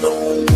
แต่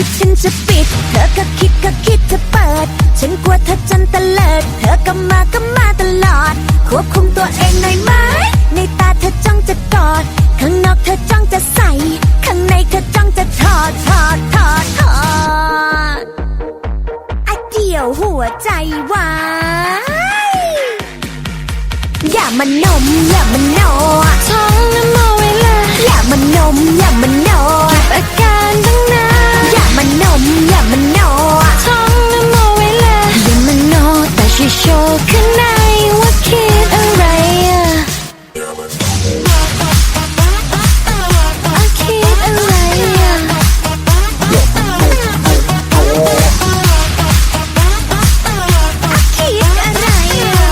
ที่ฉันจะปิด เธอก็คิดก็คิดจะเปิด ฉันกลัวเธอจนตะเลิด เธอก็มาก็มาตลอด ควบคุมตัวเองหน่อยไหม ในตาเธอจ้องจะกอด ข้างนอกเธอจ้องจะใส่ ข้างในเธอจ้องจะถอดถอดถอดถอดอะเดี่ยวหัวใจวายอย่ามาหนมอย่ามาโนอะท้องน้ำมองไว้เลยอย่ามาหนมอย่ามาโนอ ข้างในว่าคิดอะไรอะอะคิดอะไรอะคิดอะไรอะ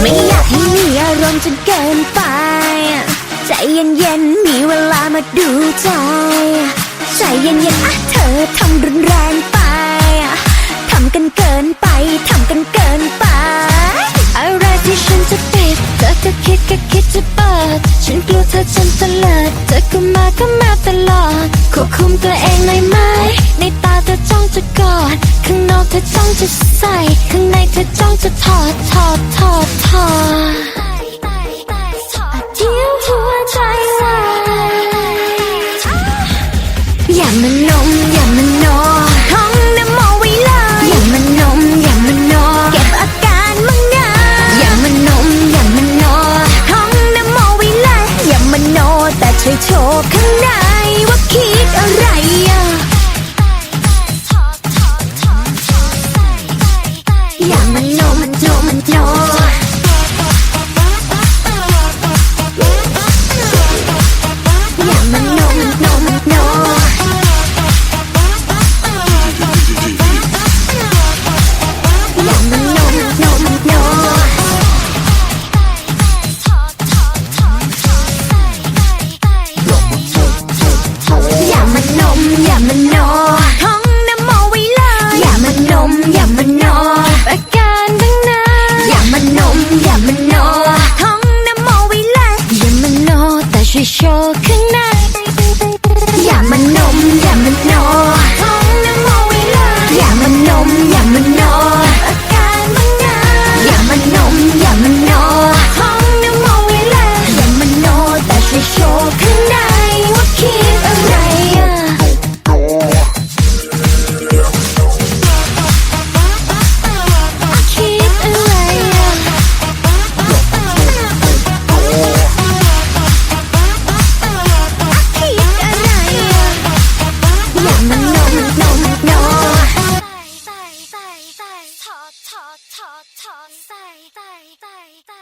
ไม่อยากให้มีอารมณ์จนเกินไป ใจเย็นๆ มีเวลามาดูใจ ใจเย็นๆอะเธอทำรุนแรงำกันเกินไป ทำกันเกินไป อะไรที่ฉันจะปิดเธอก็คิดก็คิดจะเปิด ฉันกลัวเธอจนตะเลิดเธอก็มาก็มาตลอดควบคุมตัวเองหน่อยไหม ในตาเธอจ้องจะกอด ข้างนอกเธอจ้องจะใส่ ข้างในเธอจ้องจะถอด ถอด ถอด ถอดเที่ยวหัวใจวาย ช่วยโชว์ข้างในว่าคิดอะไรอะอย่ามันโนมันโนมันโนอย่ามาโนมันโนมันโน ข้างในอย่ามันนมอย่ามันนอท้องน้ำโมว้เลยอย่ามันนมอย่ามันนออาการมันงาอย่ามันนมอย่ามันนอท้องน้ำโมว้เลยอย่ามันนอแต่ช่วยโชว์ข้างหน้า 擦擦贷贷贷贷